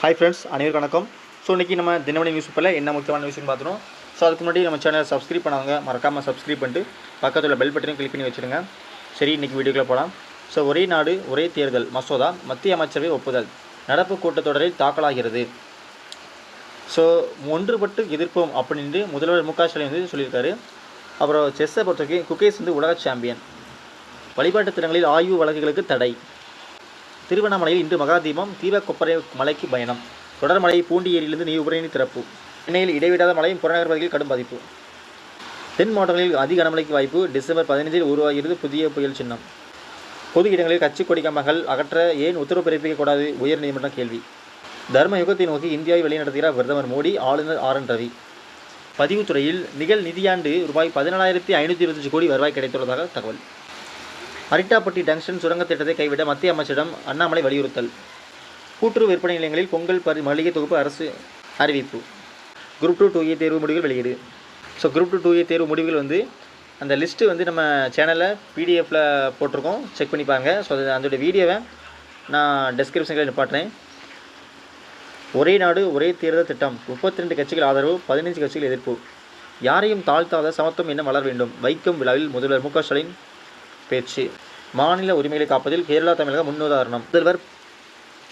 Hi friends அனைவருக்கும் வணக்கம். So இன்றைக்கி நம்ம தினமணி நியூஸ் பேப்பரில் என்ன முக்கியமான நியூஸ்னு பார்த்துருவோம். ஸோ அதுக்கு முன்னாடி நம்ம சேனலை சப்ஸ்கிரைப் பண்ணாங்க மறக்காமல் சப்ஸ்கிரைப் பண்ணிட்டு பக்கத்தில் பெல் பட்டனையும் கிளிக் பண்ணி வச்சுருங்க. சரி இன்றைக்கி வீடியோக்குள்ளே போகலாம் ஸோ ஒரே நாடு ஒரே தேர்தல் மசோதா மத்திய அமைச்சரவை ஒப்புதல். நடப்பு கூட்டத்தொடரில் தாக்கலாகிறது. ஸோ ஒன்றுபட்டு எதிர்ப்போம் அப்படின்னு முதல்வர் மு க ஸ்டாலின் வந்து சொல்லியிருக்காரு. அப்புறம் செஸ்ஸை பொறுத்த வரைக்கும் குகேஸ் வந்து உலக சாம்பியன் வழிபாட்டுத் திறங்களில் ஆய்வு வழக்குகளுக்கு தடை. திருவண்ணாமலையில் இன்று மகாதீபம் தீபக்கொப்பரை மலைக்கு பயணம். தொடர் மழை பூண்டி ஏரியிலிருந்து நீர் திறப்பு. சென்னையில் இடைவிடாத மழை புறநகர் பகுதியில் கடும் பாதிப்பு. தென் மாவட்டங்களில் அதிக கனமழைக்கு வாய்ப்பு. டிசம்பர் பதினைந்தில் உருவாகிறது புதிய புயல் சின்னம். பொது இடங்களில் கட்சி கொடி கம்பங்கள் அகற்ற ஏன் உத்தரவு பிறப்பிக்கக்கூடாது? உயர்நீதிமன்றம் கேள்வி. தர்ம யுகத்தை நோக்கி இந்தியாவை வழிநடத்துகிறார் பிரதமர் மோடி ஆளுநர் ஆர். என். ரவி. பதிவுத்துறையில் நிகழ் நிதியாண்டு ரூபாய் பதினாலாயிரத்தி ஐநூற்றி இருபத்தஞ்சு கோடி வருவாய் கிடைத்துள்ளதாக தகவல். அரிட்டாப்பட்டி டங்ஷன் சுரங்க திட்டத்தை கைவிட மத்திய அமைச்சரிடம் அண்ணாமலை வலியுறுத்தல். கூட்டுறவு விற்பனை நிலையங்களில் பொங்கல் பரி மளிகை தொகுப்பு அரசு அறிவிப்பு. குரூப் டூ டூ ஏ தேர்வு முடிவுகள் வெளியீடு. So group two two A தேர்வு முடிவுகள் வந்து அந்த லிஸ்ட்டு வந்து நம்ம சேனலில் பிடிஎஃப்பில் போட்டிருக்கோம். செக் பண்ணி பாருங்கள் ஸோ அது அதோட வீடியோவை நான் டெஸ்கிரிப்ஷனில் நிப்பாட்டுறேன். ஒரே நாடு ஒரே தேர்தல் திட்டம். முப்பத்தி ரெண்டு கட்சிகள் ஆதரவு பதினைஞ்சு கட்சிகள் எதிர்ப்பு. யாரையும் தாழ்த்தாத சமத்துவம் என்ன வளர வேண்டும். வைக்கும் விழாவில் முதல்வர் மு க ஸ்டாலின் பேச்சு. மாநில உரிமைகளை காப்பதில் கேரளா தமிழகம் முன்னுதாரணம். முதல்வர்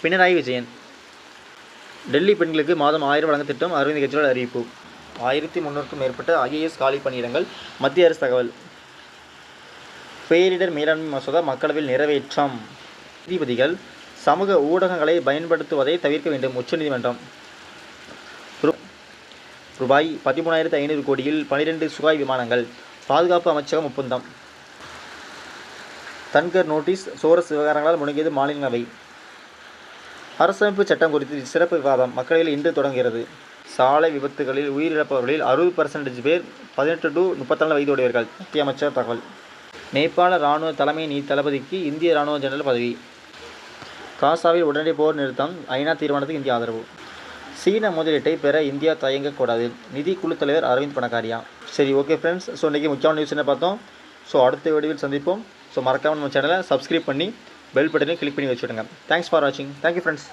பினராயி விஜயன். டெல்லி பெண்களுக்கு மாதம் ஆயிரம் வழங்க திட்டம் அரவிந்த் கெஜ்ரிவால் அறிவிப்பு. ஆயிரத்தி முந்நூறுக்கும் மேற்பட்ட ஐஏஎஸ் காலி பணியிடங்கள் மத்திய அரசு தகவல். பேரிடர் மேலாண்மை மசோதா மக்களவையில் நிறைவேற்றம். நீதிபதிகள் சமூக ஊடகங்களை பயன்படுத்துவதை தவிர்க்க வேண்டும் உச்சநீதிமன்றம். ரூ- ரூபாய் பதிமூணாயிரத்து ஐநூறு கோடியில் பனிரெண்டு சுகாய் விமானங்கள். பாதுகாப்பு அமைச்சகம் ஒப்பந்தம். தன்கர் நோட்டீஸ் சோரஸ் விவகாரங்களால் முடங்கியது மாநிலங்களவை. அரசமைப்பு சட்டம் குறித்து சிறப்பு விவாதம் மக்களவையில் இன்று தொடங்குகிறது. சாலை விபத்துகளில் உயிரிழப்பவர்களில் அறுபது பர்சன்டேஜ் பேர் பதினெட்டு டு முப்பத்தாலு வயதுடையவர்கள். மத்திய அமைச்சர் தகவல். நேபாள இராணுவ தலைமை நீ தளபதிக்கு இந்திய இராணுவ ஜெனரல் பதவி. காசாவில் உடனடி போர் நிறுத்தம் ஐநா தீர்மானத்துக்கு இந்திய ஆதரவு. சீன முதலீட்டை பெற இந்தியா தயங்கக்கூடாது. நிதி குழு தலைவர் அரவிந்த் பணக்காரியா சரி ஓகே ஃப்ரெண்ட்ஸ் ஸோ இன்றைக்கி முக்கியமான நியூஸ் என்ன பார்த்தோம்? ஸோ அடுத்த வீடியோவில் சந்திப்போம். ஸோ மறக்காமல் நம்ம சேனலை சப்ஸ்கிரைப் பண்ணி பெல் பட்டனையும் கிளிக் பண்ணி வச்சுடுங்க. தேங்க்ஸ் ஃபார் வாட்சிங் தேங்க்யூ ஃப்ரெண்ட்ஸ்